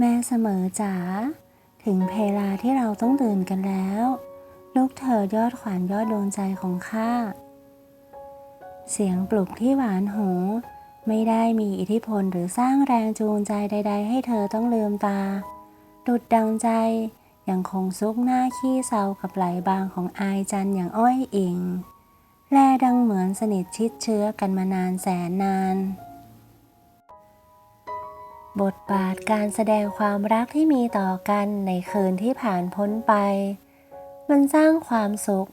แม่เสมอจ๋า ถึงเพลาที่เราต้องตื่นกันแล้ว ลูกเธอยอดขวัญยอดดวงใจของข้า เสียงปลุกที่หวานหู ไม่ได้มีอิทธิพลหรือสร้างแรงจูงใจใด ๆ ให้เธอต้องลืมตา ดุดดังใจ ยังคงซุกหน้าขี้เศร้ากับไหลบางของอายจันอย่างอ้อยอิง แลดังเหมือนสนิทชิดเชื้อกันมานานแสนนาน บทบาทการแสดงความรักที่มีต่อกันในคืนที่ผ่านพ้นไป มันสร้างความสุข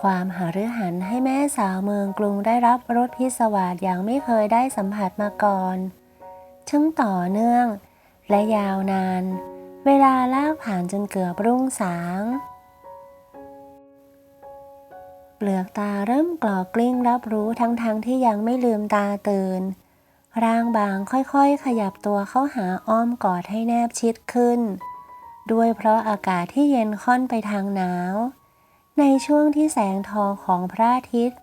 ความหฤหันให้แม่สาวเมืองกรุงได้รับรสพิศวาสอย่างไม่เคยได้สัมผัสมาก่อนช่างต่อเนื่องและยาวนาน เวลาลากผ่านจนเกือบรุ่งสาง เปลือกตาเริ่มกรอกกลิ้งรับรู้ทั้งๆทที่ยังไม่ลืมตาตื่น ร่างบางค่อยๆ ขยับตัวเข้าหาอ้อมกอดให้แนบชิดขึ้น ด้วยเพราะอากาศที่เย็นค่อนไปทางหนาว ในช่วงที่แสงทองของพระอาทิตย์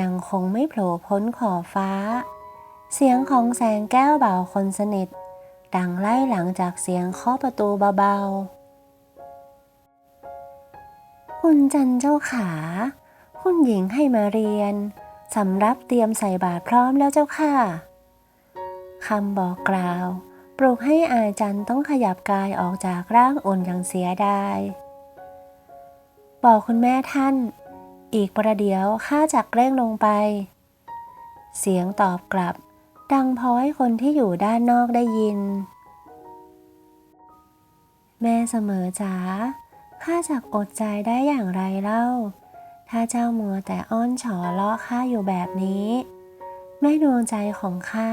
ยังคงไม่โผล่พ้นขอบฟ้า เสียงของแสงแก้วเบาคนสนิท ดังไล่หลังจากเสียงเคาะประตูเบาๆ คุณจันเจ้าขา คุณหญิงให้มาเรียน สำรับเตรียมใส่บาตรพร้อมแล้วเจ้าค่ะ คำบอกกล่าว ปลุกให้อาจันต้องขยับกายออกจากร่างอ่อนอย่างเสียดายบอกคุณแม่ท่าน อีกประเดี๋ยวข้าจักเร่งลงไป เสียงตอบกลับ ดังพอให้คนที่อยู่ด้านนอกได้ยิน แม่เสมอจ๋าข้าจักอดใจได้อย่างไรเล่า ถ้าเจ้ามัวแต่อ้อนฉอเลาะข้าอยู่แบบนี้ แม่ดวงใจของข้า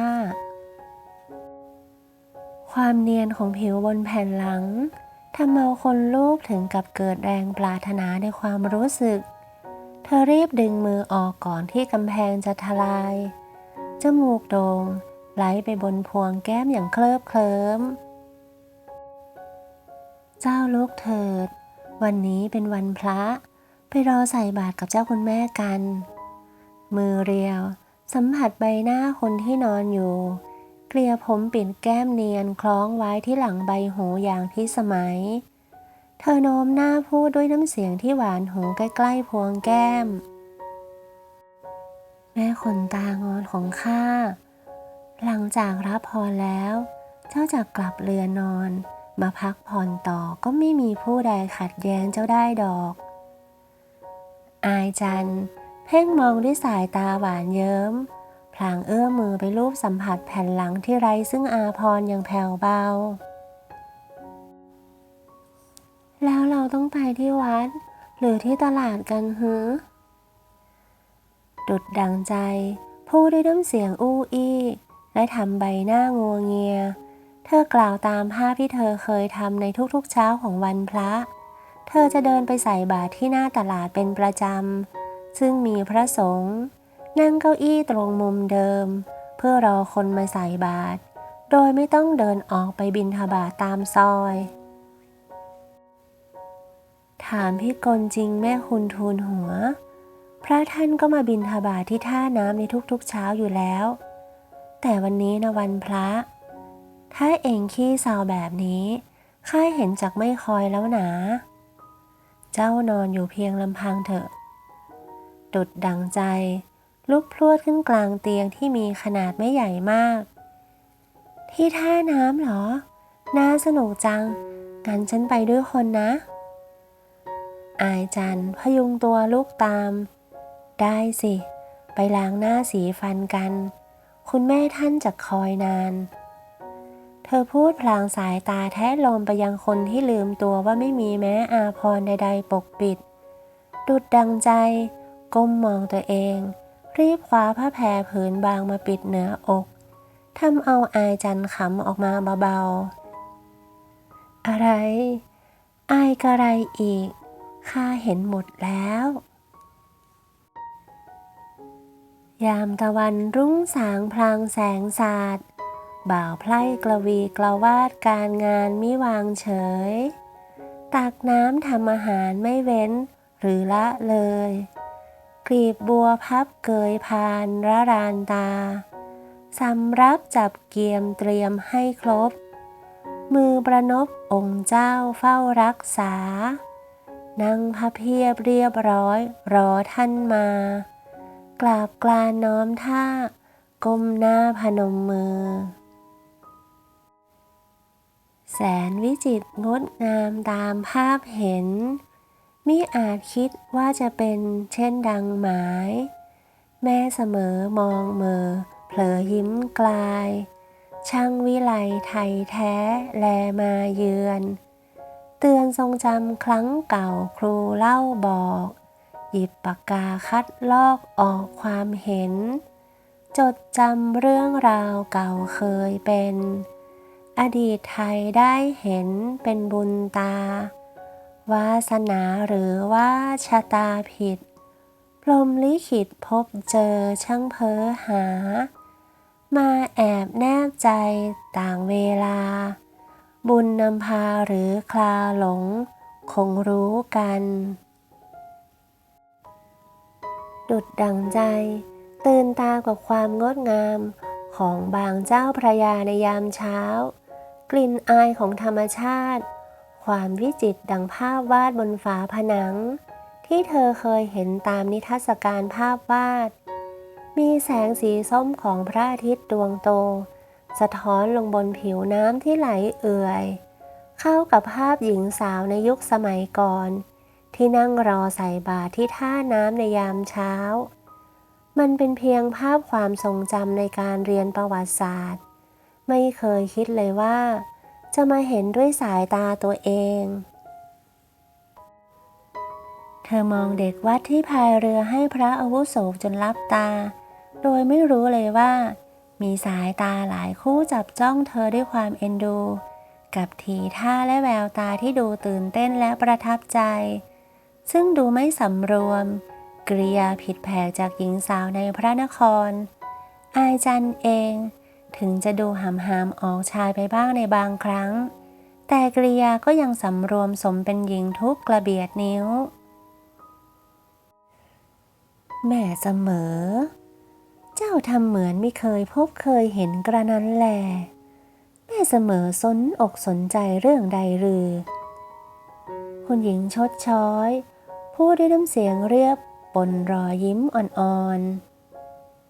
ความเนียนของผิวบนแผ่นหลังทำเอาคนลูกถึงกับเกิดแรงปรารถนาในความรู้สึก เธอรีบดึงมือออกก่อนที่กำแพงจะทลาย จมูกโด่งไหลไปบนพวงแก้มอย่างเคลิบเคลิ้ม เจ้าลูกเถิด วันนี้เป็นวันพระ ไปรอใส่บาตรกับเจ้าคุณแม่กัน มือเรียว สัมผัสใบหน้าคนที่นอนอยู่ เกลียผมปิดแก้มเนียนคล้องไว้ที่หลังใบหูอย่างที่สมัย เธอโน้มหน้าพูดด้วยน้ำเสียงที่หวานหูใกล้ๆพวงแก้ม แม่ขนตางอนของข้า หลังจากรับพรแล้ว เจ้าจะกลับเรือนนอน มาพักผ่อนต่อก็ไม่มีผู้ใดขัดแย้งเจ้าได้ดอก อายจันเพ่งมองด้วยสายตาหวานเยิ้ม พลางเอื้อมมือไปลูบสัมผัสแผ่นหลังที่ไร้ซึ่งอาพรอย่างแผ่วเบา แล้วเราต้องไปที่วัด หรือที่ตลาดกันหือ ดุดดังใจ พูดด้วยน้ำเสียงอู้อี้และทำใบหน้างัวเงีย เธอกล่าวตามภาพที่เธอเคยทำในทุกๆเช้าของวันพระ เธอจะเดินไปใส่บาตรที่หน้าตลาดเป็นประจำ ซึ่งมีพระสงฆ์นั่งเก้าอี้ตรงมุมเดิม เพื่อรอคนมาใส่บาตรโดยไม่ต้องเดินออกไปบินทบาทตามซอย ถามพี่กลจริงแม่คุณทูลหัว พระท่านก็มาบินทบาทที่ท่าน้ำในทุกๆเช้าอยู่แล้ว แต่วันนี้นะวันพระ ถ้าเองขี้เศร้าแบบนี้ข้าเห็นจากไม่คอยแล้วหนา เจ้านอนอยู่เพียงลำพังเถอะ ดุดดังใจ ลุกพรวดขึ้นกลางเตียงที่มีขนาดไม่ใหญ่มาก ที่ท่าน้ำเหรอ น่าสนุกจัง งั้นฉันไปด้วยคนนะ อายจันพยุงตัวลูกตาม ได้สิ ไปล้างหน้าสีฟันกัน คุณแม่ท่านจะคอยนาน เธอพูดพลางสายตาแท้ลมไปยังคนที่ลืมตัวว่าไม่มีแม้อาพรใดๆปกปิด ดุดดังใจ ก้มมองตัวเอง รีบคว้าผ้าแพรผืนบางมาปิดเหนืออกทำเอาอายจันขำออกมาเบาๆ อะไร อายกระไรอีก ข้าเห็นหมดแล้ว ยามตะวันรุ่งสางพลางแสงสาด บ่าวไพร่กระวีกระวาดการงานมิวางเฉย ตักน้ำทำอาหารไม่เว้น หรือละเลย กลีบบัวพับเกยพานระรานตา สำรับจับเกียมเตรียมให้ครบ มือประนบองค์เจ้าเฝ้ารักษา นั่งพระเพียบเรียบร้อยรอท่านมา กราบกลานน้อมท่า ก้มหน้าพนมมือ แสนวิจิตรงดงามตามภาพเห็นมิอาจคิดว่าจะเป็นเช่นดังหมาย แม่เสมอมองเมอ เผลอยิ้มกลาย ช่างวิไลไทยแท้แลมาเยือน เตือนทรงจำครั้งเก่าครูเล่าบอก หยิบปากกาคัดลอกออกความเห็น จดจำเรื่องราวเก่าเคยเป็น อดีตไทยได้เห็นเป็นบุญตา วาสนาหรือว่าชะตาผิด พรมลิขิตพบเจอช่างเพ้อหา มาแอบแนบใจต่างเวลา บุญนำพาหรือคลาหลง คงรู้กัน ดุดดังใจ ตื่นตากับความงดงามของบางเจ้าพระยาในยามเช้า กลิ่นอายของธรรมชาติ ความวิจิตดังภาพวาดบนฝาผนัง ที่เธอเคยเห็นตามนิทรรศการภาพวาด มีแสงสีส้มของพระอาทิตย์ดวงโต สะท้อนลงบนผิวน้ำที่ไหลเอื่อย เข้ากับภาพหญิงสาวในยุคสมัยก่อน ที่นั่งรอใส่บาตรที่ท่าน้ำในยามเช้า มันเป็นเพียงภาพความทรงจำในการเรียนประวัติศาสตร์ ไม่เคยคิดเลยว่า จะมาเห็นด้วยสายตาตัวเอง เธอมองเด็กวัดที่พายเรือให้พระอาวุโสจนลับตา โดยไม่รู้เลยว่า มีสายตาหลายคู่จับจ้องเธอด้วยความเอ็นดู กับทีท่าและแววตาที่ดูตื่นเต้นและประทับใจ ซึ่งดูไม่สำรวม กริยาผิดแผกจากหญิงสาวในพระนคร อายจันเอง ถึงจะดูหำหามออกชายไปบ้างในบางครั้ง แต่กริยาก็ยังสำรวมสมเป็นหญิงทุกกระเบียดนิ้ว แม่เสมอ เจ้าทำเหมือนไม่เคยพบเคยเห็นกระนั้นแลแม่เสมอสนอกสนใจเรื่องใดหรือ คุณหญิงชดช้อย พูดด้วยน้ำเสียงเรียบปนรอยยิ้มอ่อน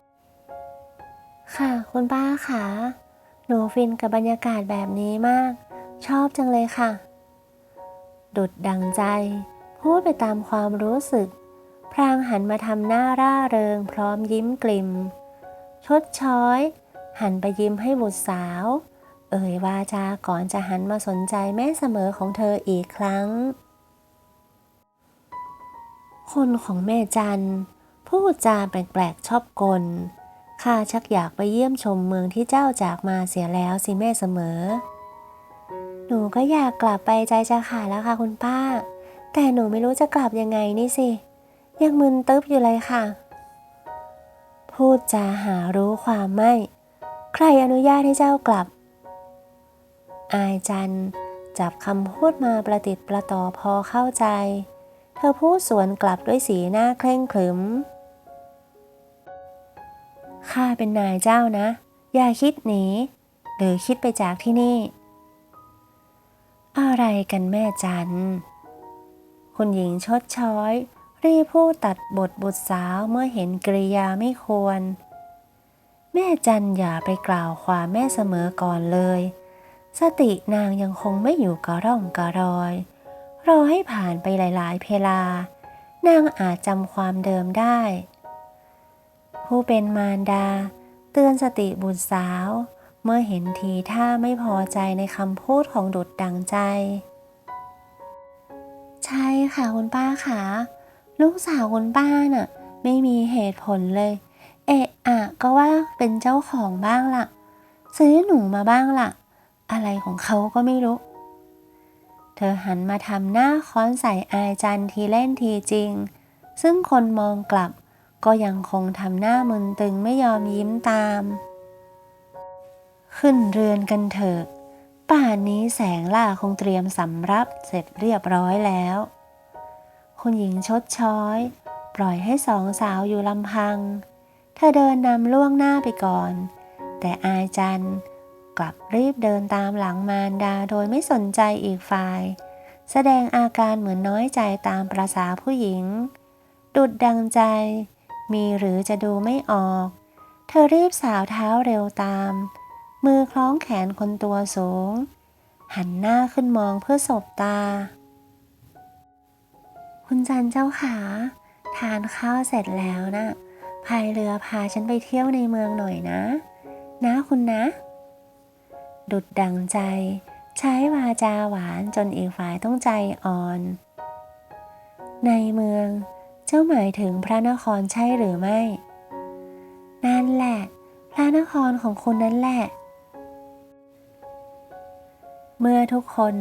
ๆ ค่ะคุณป้าค่ะ หนูฟินกับบรรยากาศแบบนี้มาก ชอบจังเลยค่ะ ดุดดังใจ พูดไปตามความรู้สึก พรางหันมาทำหน้าร่าเริงพร้อมยิ้มกลิ่ม ชดช้อย หันไปยิ้มให้บุตรสาว เอ่ยวาจาก่อนจะหันมาสนใจแม่เสมอของเธออีกครั้ง คนของแม่จันพูดจาแปลกๆชอบกล ข้าชักอยากไปเยี่ยมชมเมืองที่เจ้าจากมาเสียแล้วสิแม่เสมอ หนูก็อยากกลับไปใจจะขาดแล้วค่ะคุณป้า แต่หนูไม่รู้จะกลับยังไงนี่สิ ยังมึนตึ๊บอยู่เลยค่ะ พูดจาหารู้ความไม่ ใครอนุญาตให้เจ้ากลับ อายจันจับคำพูดมาประติดประต่อพอเข้าใจ เธอพูดสวนกลับด้วยสีหน้าเคร่งขรึม ข้าเป็นนายเจ้านะ อย่าคิดหนี หรือคิดไปจากที่นี่ อะไรกันแม่จัน คุณหญิงชดช้อย รีพูดตัดบทบุตรสาวเมื่อเห็นกริยาไม่ควร แม่จันอย่าไปกล่าวความแม่เสมอก่อนเลย สตินางยังคงไม่อยู่กระร่องกระรอย รอให้ผ่านไปหลายๆเพลา นางอาจจำความเดิมได้ ผู้เป็นมารดา เตือนสติบุตรสาว เมื่อเห็นทีท่าไม่พอใจในคำพูดของดุดดังใจ ใช่ค่ะคุณป้าค่ะ ลูกสาวคุณป้าน่ะ ไม่มีเหตุผลเลย เอะอะก็ว่าเป็นเจ้าของบ้างล่ะ ซื้อหนูมาบ้างล่ะ อะไรของเขาก็ไม่รู้ เธอหันมาทำหน้าค้อนใส่อายจันทีเล่นทีจริง ซึ่งคนมองกลับก็ยังคงทำหน้ามึนตึงไม่ยอมยิ้มตาม ขึ้นเรือนกันเถอะ ป่านนี้แสงล่าคงเตรียมสำรับเสร็จเรียบร้อยแล้ว คุณหญิงชดช้อย ปล่อยให้สองสาวอยู่ลำพัง เธอเดินนำล่วงหน้าไปก่อน แต่อายจันทร์ กลับรีบเดินตามหลังมารดาโดยไม่สนใจอีกฝ่าย แสดงอาการเหมือนน้อยใจตามประษาผู้หญิง ดุดดังใจ มีหรือจะดูไม่ออก เธอรีบสาวเท้าเร็วตาม มือคล้องแขนคนตัวสูง หันหน้าขึ้นมองเพื่อสบตา คุณจันเจ้าขาทานข้าวเสร็จแล้วนะพายเรือพาฉันไปเที่ยวในเมืองหน่อยนะ นะคุณนะ ดุดดังใจ ใช้วาจาหวานจนอีกฝ่ายต้องใจอ่อน ในเมือง เจ้าหมายถึงพระนครใช่หรือไม่ นั่นแหละ พระนครของคุณนั่นแหละ เมื่อทุกคน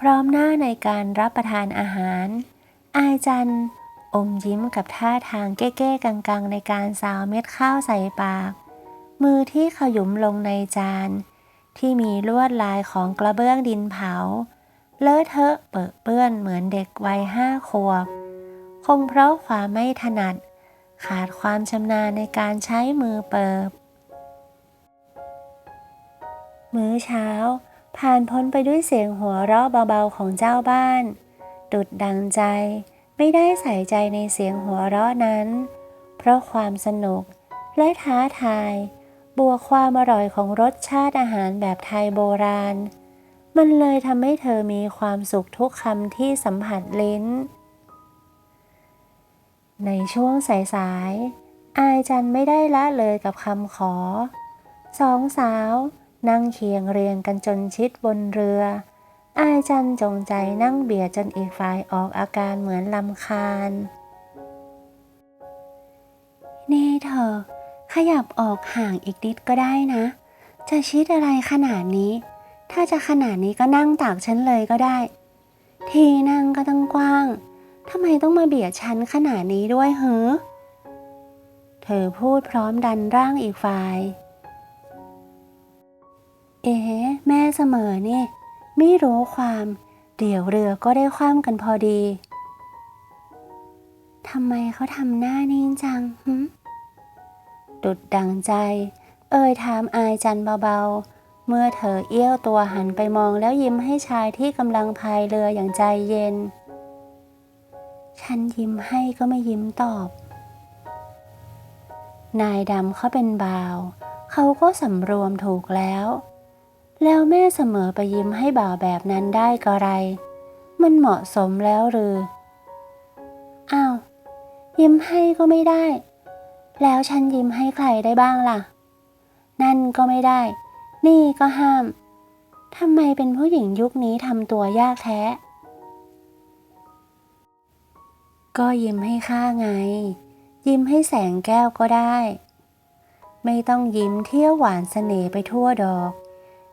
พร้อมหน้าในการรับประทานอาหาร อายจันอมยิ้มกับท่าทางเก้ๆกังๆ ในการสาวเม็ดข้าวใส่ปาก มือที่ขยุมลงในจาน ที่มีลวดลายของกระเบื้องดินเผา เลอะเทอะเปื้อะเปื้อนเหมือนเด็กวัยห้าขวบ คงเพราะความไม่ถนัด ขาดความชำนาญในการใช้มือเปิบ มื้อเช้า ผ่านพ้นไปด้วยเสียงหัวเราะเบาๆของเจ้าบ้าน ดุดดังใจ ไม่ได้ใส่ใจในเสียงหัวเราะนั้น เพราะความสนุกและท้าทาย บวกความอร่อยของรสชาติอาหารแบบไทยโบราณ มันเลยทำให้เธอมีความสุขทุกคำที่สัมผัสลิ้น ในช่วงสายๆอายจันไม่ได้ละเลยกับคำขอ สองสาวนั่งเคียงเรียงกันจนชิดบนเรือ อายจันจงใจนั่งเบียดจนอีกฝ่ายออกอาการเหมือนลำคาญ นี่เธอ ขยับออกห่างอีกนิดก็ได้นะ จะชิดอะไรขนาดนี้ ถ้าจะขนาดนี้ก็นั่งตากฉันเลยก็ได้ ทีนั่งก็ต้องกว้างทำไมต้องมาเบียดฉันขนาดนี้ด้วยเหรอเธอพูดพร้อมดันร่างอีกฝ่าย เอ๋แม่เสมอนี่ ไม่รู้ความ เดี๋ยวเรือก็ได้คว่ำกันพอดีทำไมเขาทำหน้านิ่งจังหึ ดุดดังใจ เอ่ยถามอายจันเบาๆ เมื่อเธอเอี้ยวตัวหันไปมองแล้วยิ้มให้ชายที่กำลังพายเรืออย่างใจเย็น ฉันยิ้มให้ก็ไม่ยิ้มตอบ นายดำเขาเป็นบ่าว เขาก็สำรวมถูกแล้ว แล้วแม่เสมอไปยิ้มให้บ่าวแบบนั้นได้ก็ไร มันเหมาะสมแล้วหรือ อ้าว ยิ้มให้ก็ไม่ได้ แล้วฉันยิ้มให้ใครได้บ้างล่ะ นั่นก็ไม่ได้ นี่ก็ห้ามทำไมเป็นผู้หญิงยุคนี้ทำตัวยากแท้ ก็ยิ้มให้ข้าไง ยิ้มให้แสงแก้วก็ได้ ไม่ต้องยิ้มเที่ยวหวานเสน่ห์ไปทั่วดอก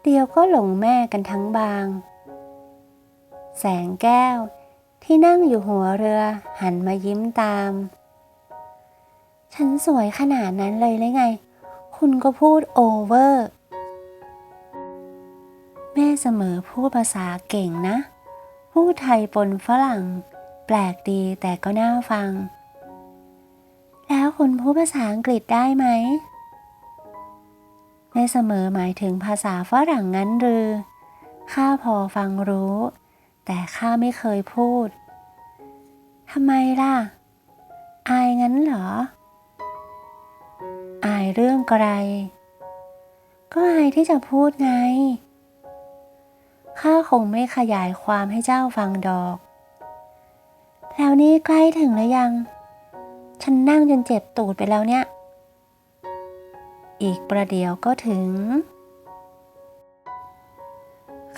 เดียวก็หลงแม่กันทั้งบาง แสงแก้วที่นั่งอยู่หัวเรือหันมายิ้มตาม ฉันสวยขนาดนั้นเลยเลยไง คุณก็พูดโอเวอร์ แม่เสมอพูดภาษาเก่งนะ พูดไทยปนฝรั่ง แปลกดีแต่ก็น่าฟัง แล้วคุณพูดภาษาอังกฤษได้ไหม แม่เสมอหมายถึงภาษาฝรั่งงั้นหรือ ข้าพอฟังรู้ แต่ข้าไม่เคยพูดทำไมล่ะ อายงั้นเหรอ เรื่องไกลก็อายที่จะพูดไง ข้าคงไม่ขยายความให้เจ้าฟังดอก แล้วนี่ใกล้ถึงแล้วยัง ฉันนั่งจนเจ็บตูดไปแล้วเนี่ย อีกประเดี๋ยวก็ถึง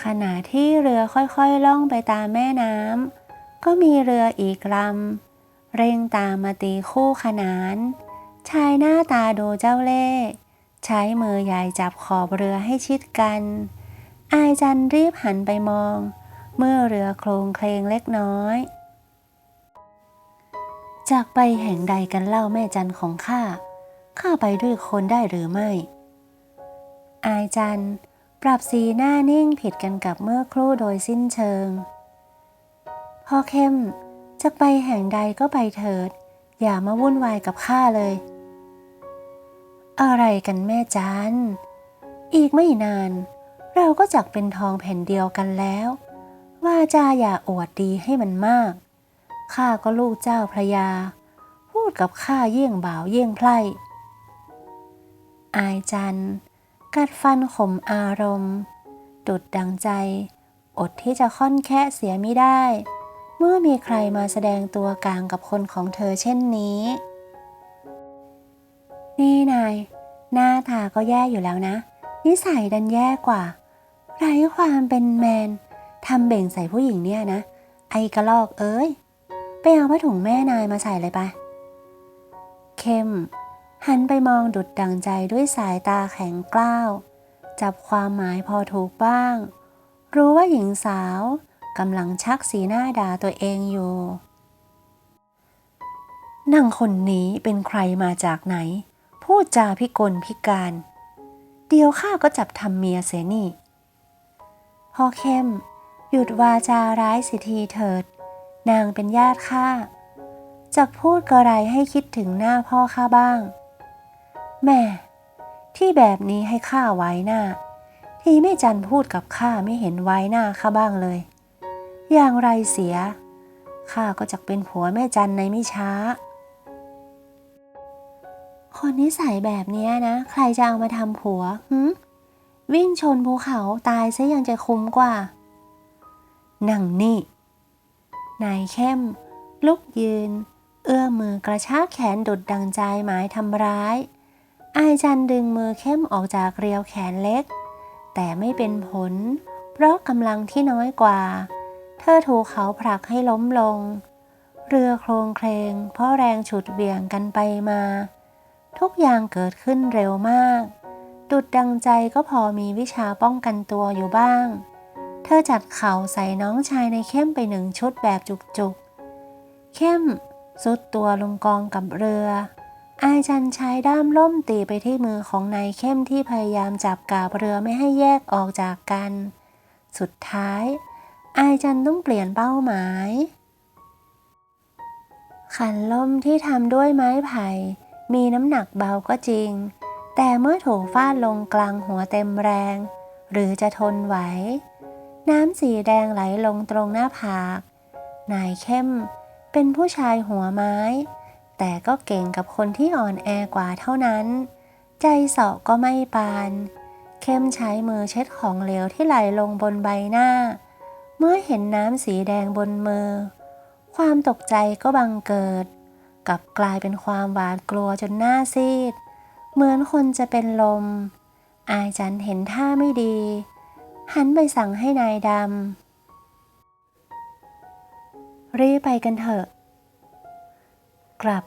ขณะที่เรือค่อยๆล่องไปตามแม่น้ำก็มีเรืออีกลำเร่งตามมาตีคู่ขนาน ชายหน้าตาดูเจ้าเล่ห์ใช้มือใหญ่จับขอบเรือให้ชิดกัน อายจันรีบหันไปมอง เมื่อเรือโครงเคลงเล็กน้อย จากไปแห่งใดกันเล่าแม่จันของข้า ข้าไปด้วยคนได้หรือไม่ อายจันปรับสีหน้านิ่งผิดกันกับเมื่อครู่โดยสิ้นเชิง พ่อเข้มจะไปแห่งใดก็ไปเถิด อย่ามาวุ่นวายกับข้าเลย อะไรกันแม่จันอีกไม่นาน เราก็จักเป็นทองแผ่นเดียวกันแล้วว่าจาอย่าอวดดีให้มันมากข้าก็ลูกเจ้าพระยา พูดกับข้าเยี่ยงบ่าวเยี่ยงไพร่อายจันกัดฟันข่มอารมณ์ดุดดังใจ อดที่จะค่อนแค่เสียไม่ได้ เมื่อมีใครมาแสดงตัวกลางกับคนของเธอเช่นนี้ นี่นาย หน้าตาก็แย่อยู่แล้วนะ นิสัยดันแย่กว่า ไร้ความเป็นแมนทำเบ่งใส่ผู้หญิงเนี่ยนะ ไอกระลอกเอ้ย ไปเอาผ้าถุงแม่นายมาใส่เลยไปะเข้ม หันไปมองดุดดังใจด้วยสายตาแข็งกล้าว จับความหมายพอถูกบ้าง รู้ว่าหญิงสาวกำลังชักสีหน้าด่าตัวเองอยู่นางคนนี้เป็นใครมาจากไหน พูดจาพิกลพิการ เดียวข้าก็จับทำเมียเสียนี่พ่อเข้ม หยุดวาจาร้ายสิทีเถิด นางเป็นญาติข้าจากพูดกระไรให้คิดถึงหน้าพ่อข้าบ้าง แม่ ที่แบบนี้ให้ข้าไว้หน้า ที่แม่จันพูดกับข้าไม่เห็นไว้หน้าข้าบ้างเลย อย่างไรเสียข้าก็จะเป็นผัวแม่จันในไม่ช้า คนนิสัยแบบนี้นะ ใครจะเอามาทำผัวหึวิ่งชนภูเขาตายซะยังจะคุ้มกว่านั่งนี่ นายเข้ม ลุกยืน เอื้อมมือกระชากแขนดุดดังใจหมายทำร้าย อายจันดึงมือเข้มออกจากเรียวแขนเล็ก แต่ไม่เป็นผล เพราะกำลังที่น้อยกว่า เธอถูกเขาผลักให้ล้มลง เรือโครงเคลงเพราะแรงฉุดเบี่ยงกันไปมา ทุกอย่างเกิดขึ้นเร็วมาก ดุดดังใจก็พอมีวิชาป้องกันตัวอยู่บ้าง เธอจัดเข่าใส่น้องชายในเข้มไปหนึ่งชุดแบบจุกๆ เข้มสุดตัวลงกองกับเรือ อายจันใช้ด้ามล่มตีไปที่มือของนายเข้มที่พยายามจับกาบเรือไม่ให้แยกออกจากกัน สุดท้าย อายจันต้องเปลี่ยนเป้าหมาย ขันล่มที่ทำด้วยไม้ไผ่ มีน้ำหนักเบาก็จริง แต่เมื่อถูกฟาดลงกลางหัวเต็มแรง หรือจะทนไหว น้ำสีแดงไหลลงตรงหน้าผาก นายเข้มเป็นผู้ชายหัวไม้ แต่ก็เก่งกับคนที่อ่อนแอกว่าเท่านั้น ใจเสาะก็ไม่ปาน เข้มใช้มือเช็ดของเหลวที่ไหลลงบนใบหน้า เมื่อเห็นน้ำสีแดงบนมือ ความตกใจก็บังเกิด กลับกลายเป็นความหวาดกลัวจนหน้าซีด เหมือนคนจะเป็นลม อายจันเห็นท่าไม่ดี หันไปสั่งให้นายดำ รีบไปกันเถอะ กลับ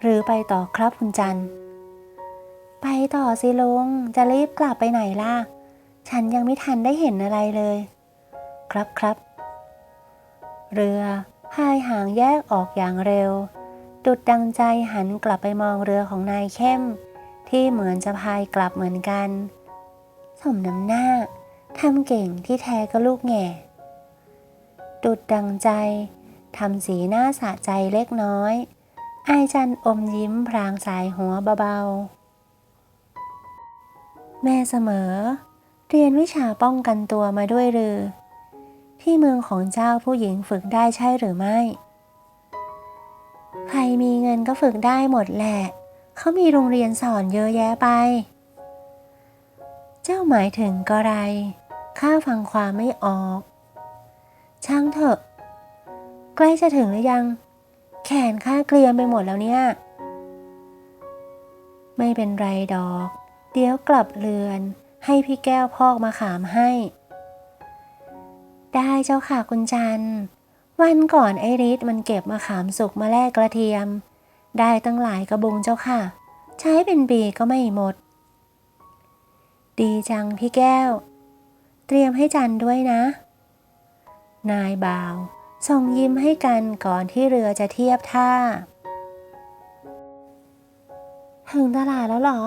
หรือไปต่อครับคุณจัน ไปต่อสิลุง จะรีบกลับไปไหนล่ะ ฉันยังไม่ทันได้เห็นอะไรเลย ครับครับ เรือพายหางแยกออกอย่างเร็ว ดุดดังใจหันกลับไปมองเรือของนายเข้ม ที่เหมือนจะพายกลับเหมือนกัน สมน้ำหน้าทำเก่งที่แท้ก็ลูกแง่ดุดดังใจทำสีหน้าสะใจเล็กน้อย อายจันอมยิ้มพรางสายหัวเบาๆ แม่เสมอ เรียนวิชาป้องกันตัวมาด้วยหรือ ที่เมืองของเจ้าผู้หญิงฝึกได้ใช่หรือไม่ ใครมีเงินก็ฝึกได้หมดแหละ เขามีโรงเรียนสอนเยอะแยะไป เจ้าหมายถึงก็ไร ข้าฟังความไม่ออก ช่างเถอะ ใกล้จะถึงหรือยัง แขนข้าเกลียมไปหมดแล้วเนี่ย ไม่เป็นไรดอก เดี๋ยวกลับเรือนให้พี่แก้วพอกมาขามให้ ได้เจ้าค่ะคุณจันทร์ วันก่อนไอริสมันเก็บมาขามสุกมาแลกกระเทียม ได้ตั้งหลายกระบุงเจ้าค่ะ ใช้เป็นปีก็ไม่หมด ดีจังพี่แก้ว เตรียมให้จันด้วยนะ นายบ่าวส่งยิ้มให้กันก่อนที่เรือจะเทียบท่า ถึงตลาดแล้วเหรอ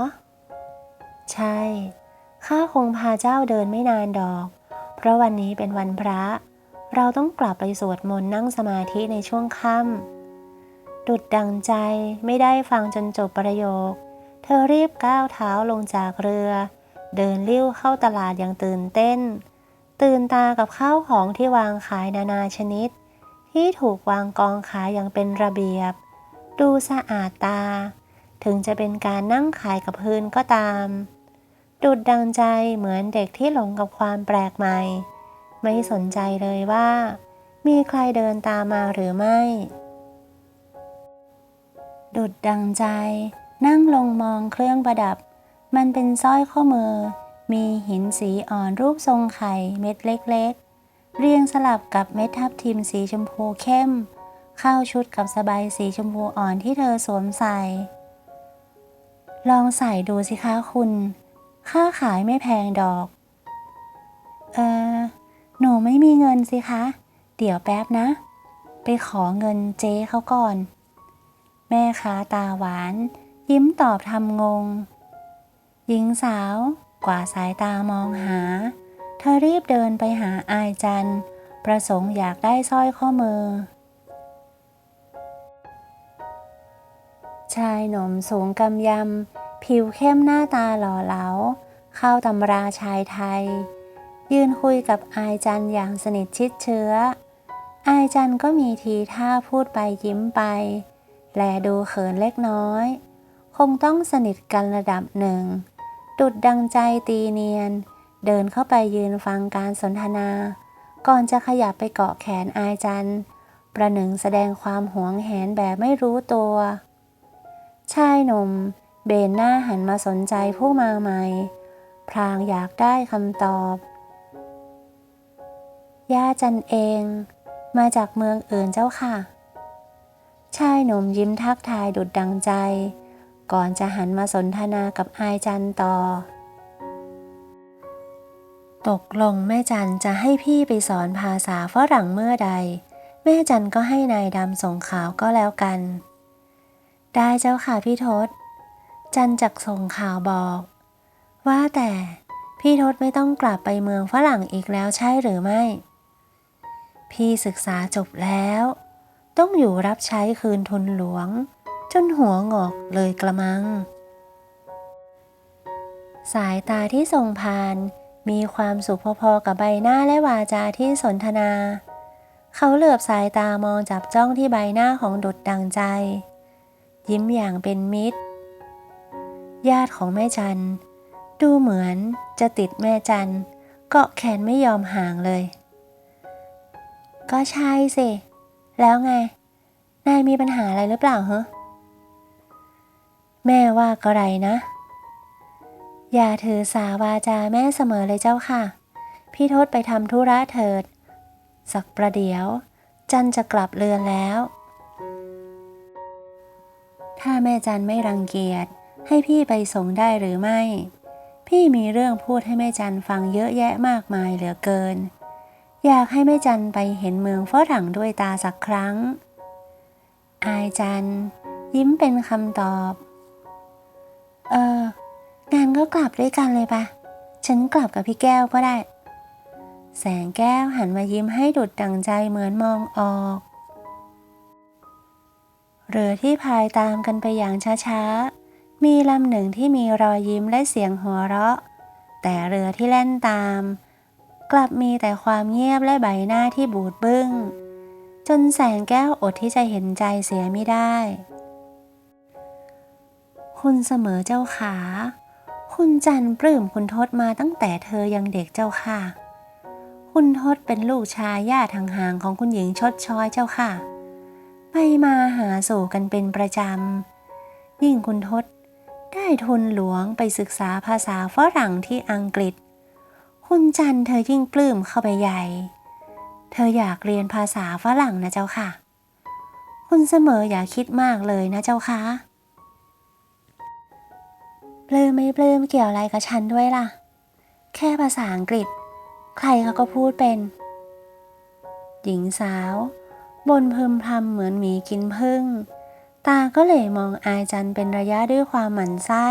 ใช่ ข้าคงพาเจ้าเดินไม่นานดอก เพราะวันนี้เป็นวันพระ เราต้องกลับไปสวดมนต์นั่งสมาธิในช่วงค่ำดุดดังใจไม่ได้ฟังจนจบประโยค เธอรีบก้าวเท้าลงจากเรือ เดินเลี้ยวเข้าตลาดอย่างตื่นเต้น ตื่นตากับข้าวของที่วางขายนานาชนิด ที่ถูกวางกองขายอย่างเป็นระเบียบ ดูสะอาดตา ถึงจะเป็นการนั่งขายกับพื้นก็ตามดุดดังใจเหมือนเด็กที่หลงกับความแปลกใหม่ ไม่สนใจเลยว่า มีใครเดินตามมาหรือไม่ ดุดดังใจ นั่งลงมองเครื่องประดับ มันเป็นสร้อยข้อมือ มีหินสีอ่อนรูปทรงไข่เม็ดเล็ก ๆ เรียงสลับกับเม็ดทับทิมสีชมพูเข้ม เข้าชุดกับสบายสีชมพูอ่อนที่เธอสวมใส่ ลองใส่ดูสิคะคุณ ค่าขายไม่แพงดอก เออ หนูไม่มีเงินสิคะ เดี๋ยวแป๊บนะ ไปขอเงินเจ๊เขาก่อน แม่ค้าตาหวาน ยิ้มตอบทำงง หญิงสาว กว่าสายตามองหา เธอรีบเดินไปหาอายจัน ประสงค์อยากได้สร้อยข้อมือ ชายหนุ่มสูงกำยำผิวเข้มหน้าตาหล่อเหลา เข้าตำราชายไทย ยืนคุยกับอายจันอย่างสนิทชิดเชื้อ อายจันก็มีทีท่าพูดไปยิ้มไป แลดูเขินเล็กน้อย คงต้องสนิทกันระดับหนึ่ง ดุดดังใจตีเนียน เดินเข้าไปยืนฟังการสนทนา ก่อนจะขยับไปเกาะแขนอายจัน ประหนึ่งแสดงความหวงแหนแบบไม่รู้ตัว ชายหนุ่มเบนหน้าหันมาสนใจผู้มาใหม่พลางอยากได้คำตอบ ย่าจันเอง มาจากเมืองอื่นเจ้าค่ะ ชายหนุ่มยิ้มทักทายดุดดังใจ ก่อนจะหันมาสนทนากับอายจันต่อ ตกลงแม่จันจะให้พี่ไปสอนภาษาฝรั่งเมื่อใด แม่จันก็ให้นายดำส่งข่าวก็แล้วกัน ได้เจ้าค่ะพี่ทศ จันจักส่งข่าวบอก ว่าแต่พี่ทศไม่ต้องกลับไปเมืองฝรั่งอีกแล้วใช่หรือไม่ พี่ศึกษาจบแล้ว ต้องอยู่รับใช้คืนทุนหลวง จนหัวงอกเลยกระมัง สายตาที่ส่งผ่าน มีความสุขพอๆกับใบหน้าและวาจาที่สนทนา เขาเหลือบสายตามองจับจ้องที่ใบหน้าของดุดดังใจ ยิ้มอย่างเป็นมิตร ญาติของแม่จันดูเหมือนจะติดแม่จันเกาะแขนไม่ยอมห่างเลย ก็ใช่สิ แล้วไง นายมีปัญหาอะไรหรือเปล่าเหรอแม่ว่าก็ไรนะ อย่าถือสาวาจาแม่เสมอเลยเจ้าค่ะ พี่ทศไปทำธุระเถิด สักประเดี๋ยว จันจะกลับเรือนแล้ว ถ้าแม่จันไม่รังเกียจ ให้พี่ไปส่งได้หรือไม่ พี่มีเรื่องพูดให้แม่จันฟังเยอะแยะมากมายเหลือเกิน อยากให้แม่จันไปเห็นเมืองฝรั่งด้วยตาสักครั้ง อายจันยิ้มเป็นคำตอบ เออ งานก็กลับด้วยกันเลยปะฉันกลับกับพี่แก้วก็ได้ แสงแก้วหันมายิ้มให้ดุดดังใจเหมือนมองออก เรือที่พายตามกันไปอย่างช้าๆ มีลำหนึ่งที่มีรอยยิ้มและเสียงหัวเราะ แต่เรือที่แล่นตาม กลับมีแต่ความเงียบและใบหน้าที่บูดบึ้ง จนแสงแก้วอดที่จะเห็นใจเสียไม่ได้ คุณเสมอเจ้าขา คุณจันปลื้มคุณทศมาตั้งแต่เธอยังเด็กเจ้าค่ะ คุณทศเป็นลูกชายญาติห่างๆของคุณหญิงชดช้อยเจ้าค่ะ ไปมาหาสู่กันเป็นประจำ ยิ่งคุณทศได้ทุนหลวงไปศึกษาภาษาฝรั่งที่อังกฤษ คุณจันเธอยิ่งปลื้มเข้าไปใหญ่ เธออยากเรียนภาษาฝรั่งนะเจ้าค่ะ คุณเสมออย่าคิดมากเลยนะเจ้าค่ะปลื้มไม่ปลื้มเกี่ยวอะไรกับฉันด้วยล่ะ แค่ภาษาอังกฤษ ใครเขาก็พูดเป็น หญิงสาวบนพึมพำเหมือนหมีกินพึ่ง ตาก็เลยมองอายจันเป็นระยะด้วยความหมั่นไส้